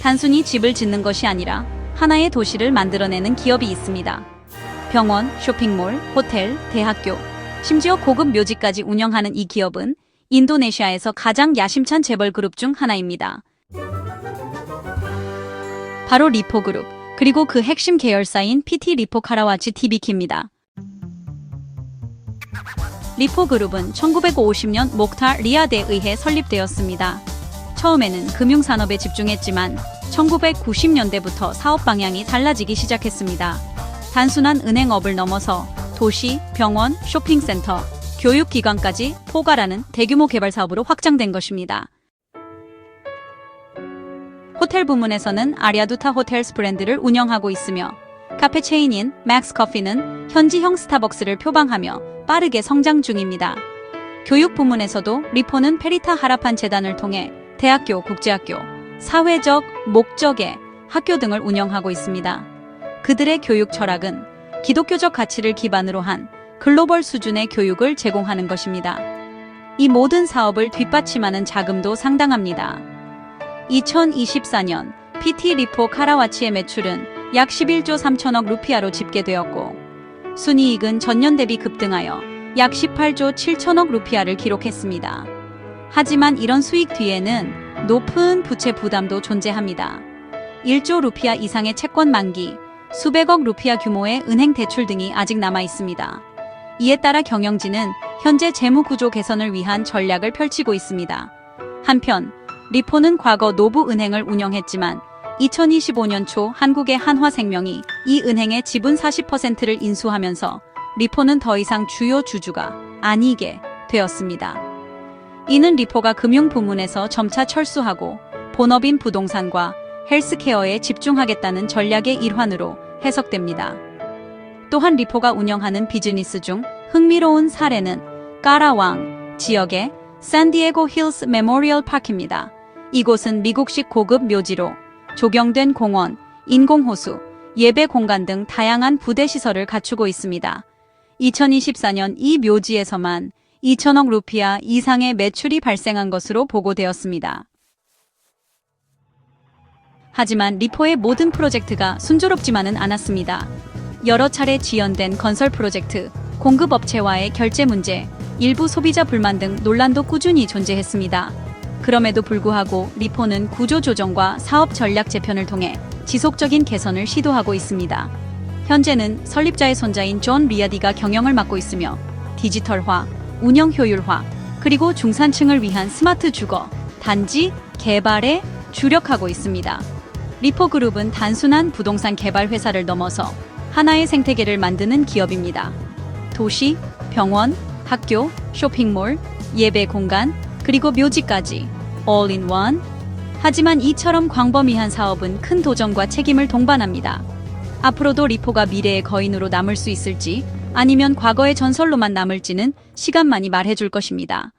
단순히 집을 짓는 것이 아니라 하나의 도시를 만들어내는 기업이 있습니다. 병원, 쇼핑몰, 호텔, 대학교, 심지어 고급 묘지까지 운영하는 이 기업은 인도네시아에서 가장 야심찬 재벌 그룹 중 하나입니다. 바로 리포 그룹, 그리고 그 핵심 계열사인 PT 리포 카라와치 TBK입니다. 리포 그룹은 1950년 목타 리아드에 의해 설립되었습니다. 처음에는 금융산업에 집중했지만 1990년대부터 사업 방향이 달라지기 시작했습니다. 단순한 은행업을 넘어서 도시, 병원, 쇼핑센터, 교육기관까지 포괄하는 대규모 개발 사업으로 확장된 것입니다. 호텔 부문에서는 아리아두타 호텔스 브랜드를 운영하고 있으며 카페 체인인 맥스 커피는 현지형 스타벅스를 표방하며 빠르게 성장 중입니다. 교육 부문에서도 리포는 페리타 하라판 재단을 통해 대학교, 국제학교, 사회적 목적의 학교 등을 운영하고 있습니다. 그들의 교육 철학은 기독교적 가치를 기반으로 한 글로벌 수준의 교육을 제공하는 것입니다. 이 모든 사업을 뒷받침하는 자금도 상당합니다. 2024년 PT 리포 카라와치의 매출은 약 11조 3천억 루피아로 집계되었고 순이익은 전년 대비 급등하여 약 18조 7천억 루피아를 기록했습니다. 하지만 이런 수익 뒤에는 높은 부채 부담도 존재합니다. 1조 루피아 이상의 채권 만기, 수백억 루피아 규모의 은행 대출 등이 아직 남아 있습니다. 이에 따라 경영진은 현재 재무 구조 개선을 위한 전략을 펼치고 있습니다. 한편 리포는 과거 노부은행을 운영했지만 2025년 초 한국의 한화생명이 이 은행의 지분 40%를 인수하면서 리포는 더 이상 주요 주주가 아니게 되었습니다. 이는 리포가 금융 부문에서 점차 철수하고 본업인 부동산과 헬스케어에 집중하겠다는 전략의 일환으로 해석됩니다. 또한 리포가 운영하는 비즈니스 중 흥미로운 사례는 까라왕 지역의 샌디에고 힐스 메모리얼 파크입니다. 이곳은 미국식 고급 묘지로 조경된 공원, 인공호수, 예배 공간 등 다양한 부대 시설을 갖추고 있습니다. 2024년 이 묘지에서만 2천억 루피아 이상의 매출이 발생한 것으로 보고되었습니다. 하지만 리포의 모든 프로젝트가 순조롭지만은 않았습니다. 여러 차례 지연된 건설 프로젝트, 공급업체와의 결제 문제, 일부 소비자 불만 등 논란도 꾸준히 존재했습니다. 그럼에도 불구하고 리포는 구조 조정과 사업 전략 재편을 통해 지속적인 개선을 시도하고 있습니다. 현재는 설립자의 손자인 존 리아디가 경영을 맡고 있으며 디지털화, 운영 효율화, 그리고 중산층을 위한 스마트 주거, 단지 개발에 주력하고 있습니다. 리포 그룹은 단순한 부동산 개발 회사를 넘어서 하나의 생태계를 만드는 기업입니다. 도시, 병원, 학교, 쇼핑몰, 예배 공간, 그리고 묘지까지 one. 하지만 이처럼 광범위한 사업은 큰 도전과 책임을 동반합니다. 앞으로도 리포가 미래의 거인으로 남을 수 있을지 아니면 과거의 전설로만 남을지는 시간만이 말해줄 것입니다.